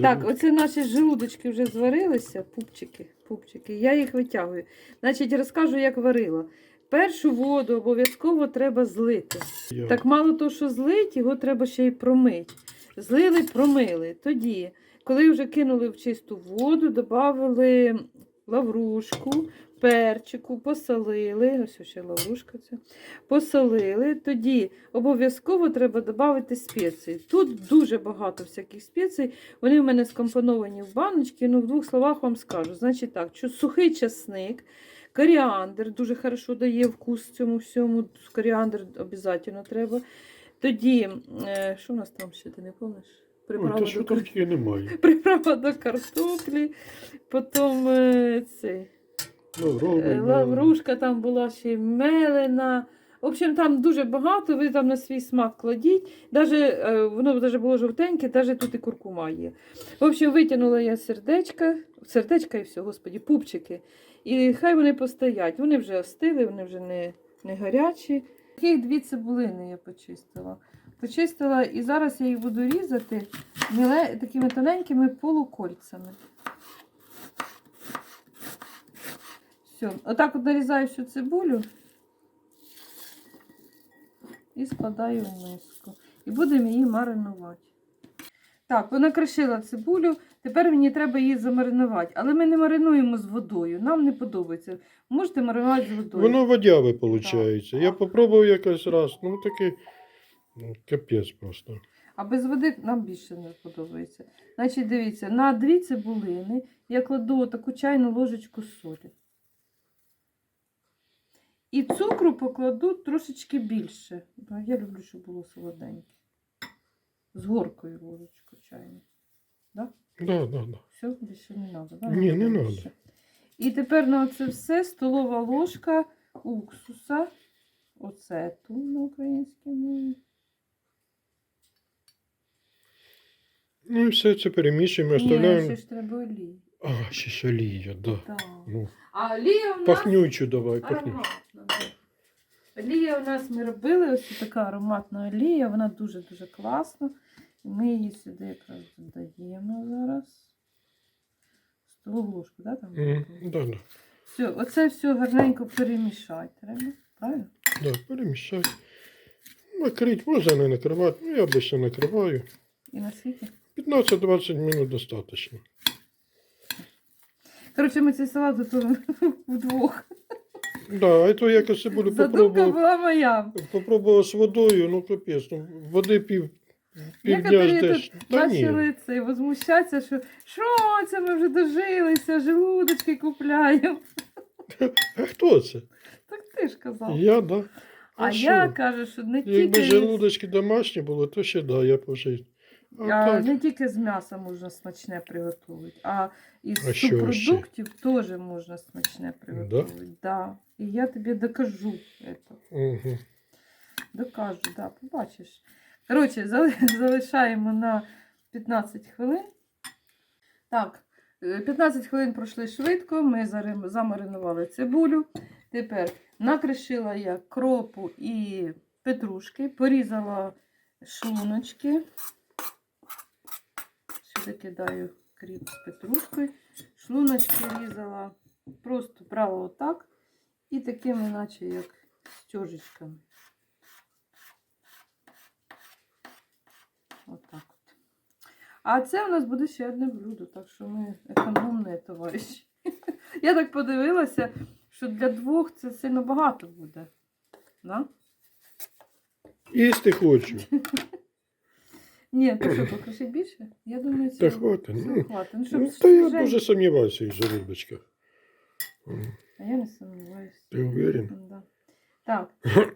Так, оце наші желудочки вже зварилися, пупчики, пупчики. Я їх витягую. Значить, розкажу, як варила. Першу воду обов'язково треба злити. Йо. Так мало того, що злить, його треба ще й промити. Злили, промили. Тоді, коли вже кинули в чисту воду, додали лаврушку, перчику, посолили. Ось ще лаврушка ця. Посолили. Тоді обов'язково треба додати спеції. Тут дуже багато всяких спецій. Вони в мене скомпоновані в баночки. Ну, в двох словах вам скажу. Значить так, що сухий часник. Коріандр дуже хорошо дає вкус цьому всьому. Коріандр обов'язково треба. Тоді, е, що у нас там ще, ти не пам'ятаєш? Ой, Приправа, та до, там немає. приправа до картоплі, потім е, цей, Лавровий, е, ну, лаврушка там була ще мелена. В общем, там дуже багато, ви там на свій смак кладіть. Даже, е, воно даже було жовтеньке, навіть тут і куркума є. В общем, витягнула я сердечка, сердечка і все, господі, пупчики. І хай вони постоять. Вони вже остили, вони вже не, не гарячі. Таких дві цибулини я почистила. Почистила і зараз я їх буду різати такими тоненькими полукольцями. Все, отак от нарізаю всю цибулю і складаю в миску. І будемо її маринувати. Так, понакришила цибулю. Тепер мені треба її замаринувати. Але ми не маринуємо з водою. Нам не подобається. Можете маринувати з водою. Воно водяве виходить. Я Так. попробував якось раз, ну такий ну, капець просто. А без води нам більше не подобається. Значить, дивіться, на дві цибулини я кладу таку чайну ложечку солі. І цукру покладу трошечки більше. Я люблю, щоб було солоденьке. З горкою ложечку чайну. Да, да, да. Все, більше не треба. Да? Ні, не надо. І тепер на це все столова ложка уксуса. Оцету на українській мові. Ну і все це перемішуємо, Ні, ще оставляємо. ж треба олії. А, ще ж олія, да. Так. Ну, А олія у нас пахнючу давай, пахнючу. ароматна. да. Олія у нас ми робили, ось така ароматна олія, вона дуже-дуже класна. Ми її сюди якраз додаємо зараз. Столову ложку, да, там? Мгм, Да, да. Все, оце все гарненько перемішати треба. Правильно? Да, перемішай. Накрить, можна не накривати. Ну, я обично накриваю. І на світі. 15-20 минут достатньо. Коротше, ми цей салат готуємо вдвох. Да, а то якось буду Задумка попробував. була моя. Попробував з водою, ну капець, ну, води пів, Некоторі тут почали це возмущатися, що що це ми вже дожилися, желудочки купляємо. А хто це? Так ти ж казав. Я, да. А, що? я кажу, що не Якби тільки, желудочки домашні були, то ще да, я пожив. А, а, не тільки з м'яса можна смачне приготувати, а із А субпродуктів теж можна смачне приготувати. Да? І я тобі докажу це. угу. Докажу, да, побачиш. Коротше, залишаємо на 15 хвилин. Так, е, 15 хвилин пройшли швидко. Ми замаринували цибулю. Тепер накришила я кропу і петрушки, порізала шлуночки. Сюди кидаю кріп з петрушкою. Шлуночки різала, просто брала отак. І такими, наче як стежечками. Отак от. А це у нас буде ще одне блюдо, так що ми економні товариші. Я так подивилася, що для двох це сильно багато буде. Да? Їсти хочу. Ні, ти що, покажи більше? Я думаю, Та це хватить. Ну, хватить. Ну, щоб ну, та я свіженько. дуже сумніваюся в желудочках. М, А я не сумніваюся. Ти уверен? Да. Так.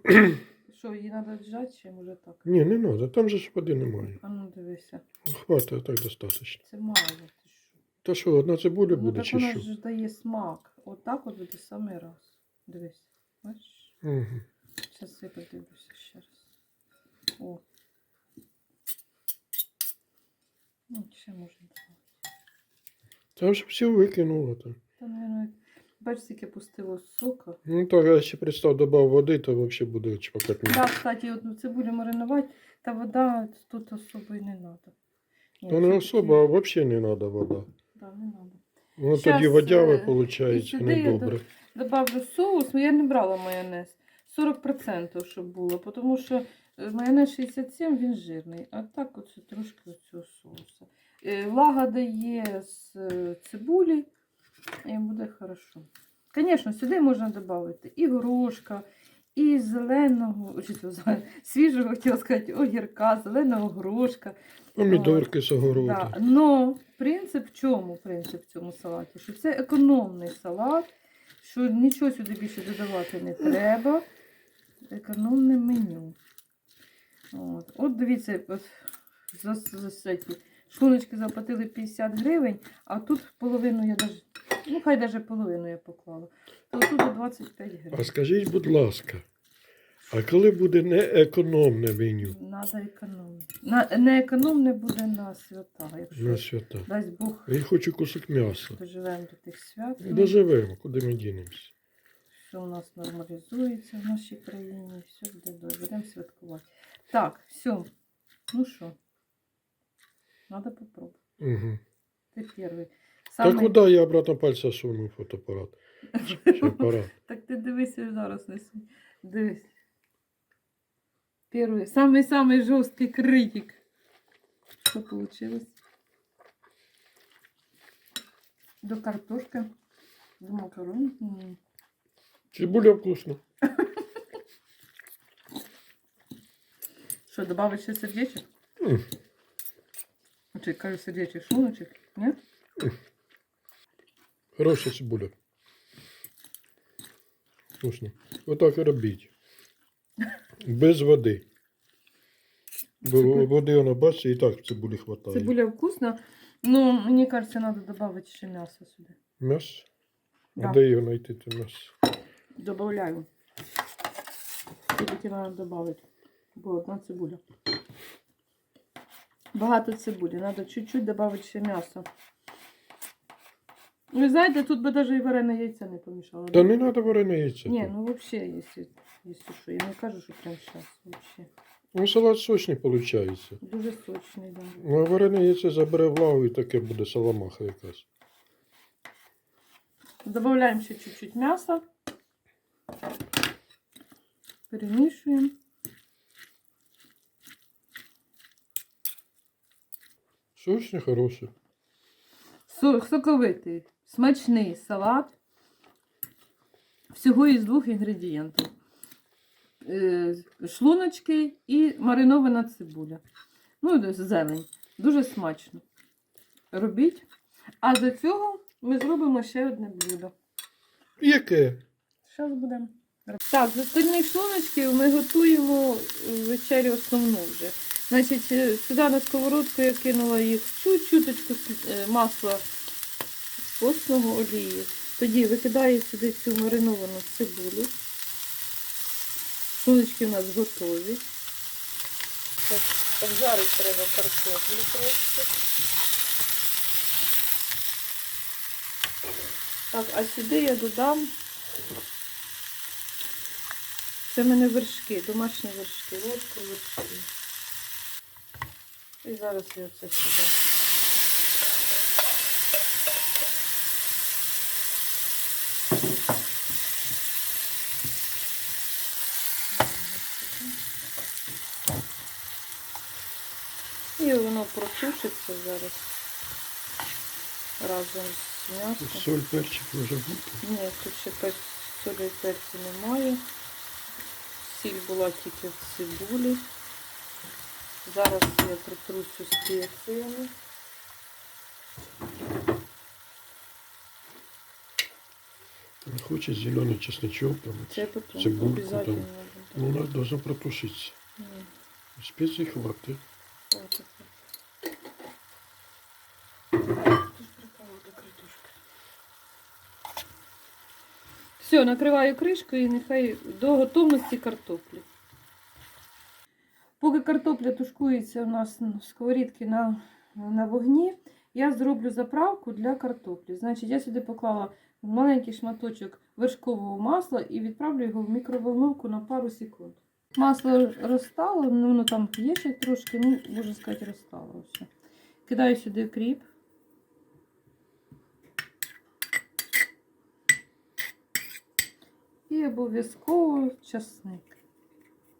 Що, її треба віджати чи може так? Ні, не треба, там же ж води немає. А ну дивися. Хватить, так достатньо. Це мало. Ти що? Та що, одна цибуля Ну буде так чи вона що? ж дає смак. Отак от буде самий раз. Дивись. Бачиш? Угу. Зараз я подивлюся ще раз. О. Ну, ще можна. Та вже все викинула. Так. Та, мабуть, бачиш, яке пустило сока. Ну так, я ще представ, додав води, то взагалі буде чпакатня. Да, кстати, от цибулю маринувати, та вода тут особо і не треба. Ні, не особо, а взагалі не треба вода. Да, не надо. Ну Щас, тоді водяви е, виходить і сюди я недобре. Добавлю соус, ну я не брала майонез. 40% щоб було, тому що е, майонез 67, він жирний, а так оце трошки цього соусу. Е, Влага дає з е, цибулі, і буде хорошо. Звісно, сюди можна додати і горошка, і зеленого, свіжого, хотіла сказати, огірка, зеленого горошка. Помідорки з огороду. Да. Но принцип в чому? Принцип в цьому салаті? Що це економний салат, що нічого сюди більше додавати не треба. Економне меню. От, от дивіться, от, за, за, за ці заплатили 50 гривень, а тут половину я даже, ну хай даже половину я поклала. То тут 25 гривень. А скажіть, будь ласка, а коли буде не економне меню Надо економне. На, не економне буде на свята, якщо на свята? дасть Бог Я хочу кусок м'яса. доживемо до тих свят. ну, Доживемо, куди ми дінемося. все у нас нормалізується в нашій країні, все буде добре. Будемо святкувати. Так, все. Ну що, треба попробувати. Угу. Ти перший. Так куди я обратно пальця суну фотоапарат? Чи апарат? Так ти дивися зараз несу. Дивись. Перший, самий-самий жорсткий критик. Що вийшло? До картошки, до макарон. М. Цибуля вкусна. Що, добавить ще сердечок? М. Чи кажу сердечок, шлуночок? Ні? Хороша цибуля. Вкусно. Отак і робіть. Без води. Бо води вона бачите, і так цибулі хватає. Цибуля вкусна, но мне кажется, надо добавить ще м'ясо сюди. М'ясо? Да. А де його знайти, це м'ясо? Добавляю. Тільки треба добавити. Бо одна цибуля. Багато цибулі. Треба чуть-чуть додати ще м'ясо. Ви знаєте, тут би навіть і варене яйця не помішало. Та не треба варене яйця. Ні, ну взагалі, якщо, якщо що. Я не кажу, що прямо зараз. Взагалі. Ну, салат сочний виходить. Дуже сочний, да. Ну, а варене яйце забере влагу і таке буде саламаха якась. Добавляємо ще чуть-чуть м'яса. Перемішуємо. Сочний, хороший. Со- Соковитий, смачний салат. Всього із двох інгредієнтів. Е, Шлуночки і маринована цибуля. Ну, зелень. Дуже смачно. Робіть. А до цього ми зробимо ще одне блюдо. Яке? Зараз будемо. Так, з остальних шлуночків ми готуємо е, вечерю основну вже. Значить, е, сюди на сковородку я кинула їх чуть-чуточку е, масла постного олії. Тоді викидаю сюди цю мариновану цибулю. Шлуночки у нас готові. Так, обжарити треба картоплю трошки. Так, а сюди я додам це в мене вершки, домашні вершки, ложку вершки. І зараз я це сюди. І воно протушиться зараз разом з м'ясом. Соль, перчик може бути. Ні, тут ще пер... солі і перцю немає. Сіль була тільки в цибулі. Зараз я притрусю спеціями. Не хоче зеленый чесночок, там, Це потім цибульку там. буде. Ну, надо должно протушиться. Ні, Специй хватит. хватить. Все, накриваю кришкою і нехай до готовності картоплі. Поки картопля тушкується у нас в сковорідці на, на вогні, я зроблю заправку для картоплі. Значить, я сюди поклала маленький шматочок вершкового масла і відправлю його в мікроволновку на пару секунд. Масло розтало, ну воно там є ще трошки, ну, можна сказати, розтало все. Кидаю сюди кріп. І обов'язково часник.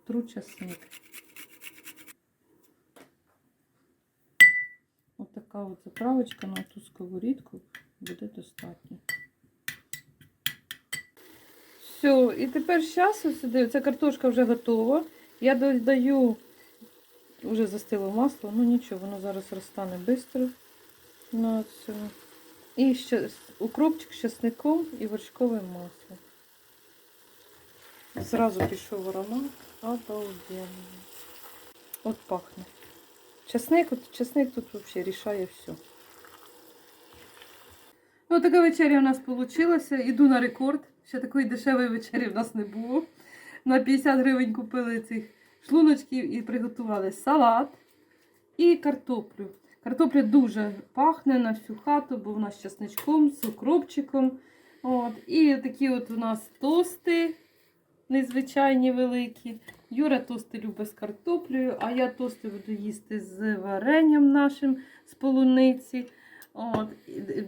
Тру часник. Ось така от заправочка на ту сковорідку буде достатньо. Все, і тепер зараз сюди, ця картошка вже готова. Я додаю, вже застило масло, ну нічого, воно зараз розтане швидко на цьому. І ще укропчик з часником і вершковим маслом. Зразу пішов аромат. Обалденний. От пахне. Часник, от, часник тут взагалі рішає все. Ну, така вечеря у нас вийшла. Іду на рекорд. Ще такої дешевої вечері в нас не було. На 50 гривень купили цих шлуночків і приготували салат і картоплю. Картопля дуже пахне на всю хату, бо вона з часничком, з укропчиком. От. І такі от у нас тости незвичайні великі. Юра тости любить з картоплею, а я тости буду їсти з варенням нашим з полуниці. От,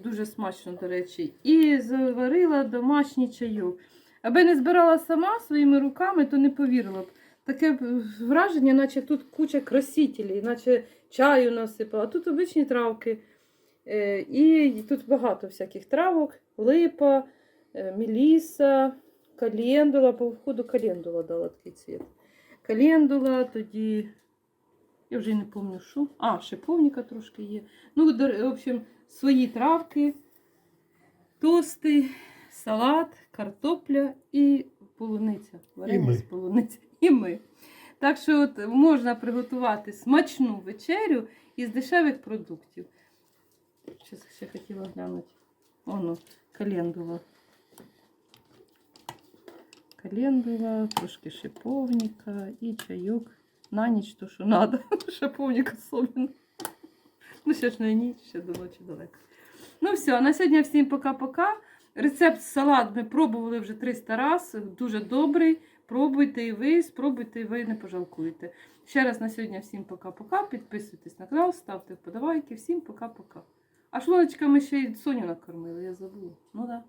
дуже смачно, до речі. І заварила домашній чайок. Аби не збирала сама своїми руками, то не повірила б. Таке враження, наче тут куча красителів, наче чаю насипала. Тут обичні травки. Е, І тут багато всяких травок, липа, е, меліса, календула, по входу календула дала такий цвіт. Календула, тоді. Я вже не пам'ятаю, що. А, шиповника трошки є. Ну, в общем, свої травки, тости, салат, картопля і полуниця. Варення з полуниці. І ми. Так що от можна приготувати смачну вечерю із дешевих продуктів. Щас ще хотіла глянути. Воно, календула. Календула, трошки шиповника і чайок. На ніч то, що треба. Шиповник особливо. Ну, ще ж не ніч, до ночі далеко. Ну все, на сьогодні всім пока-пока. Рецепт салат ми пробували вже 300 разів. Дуже добрий. Пробуйте і ви, спробуйте і ви не пожалкуєте. Ще раз на сьогодні всім пока-пока. Підписуйтесь на канал, ставте вподобайки. Всім пока-пока. А шлуночками ще й Соню накормили, я забула. Ну. Да.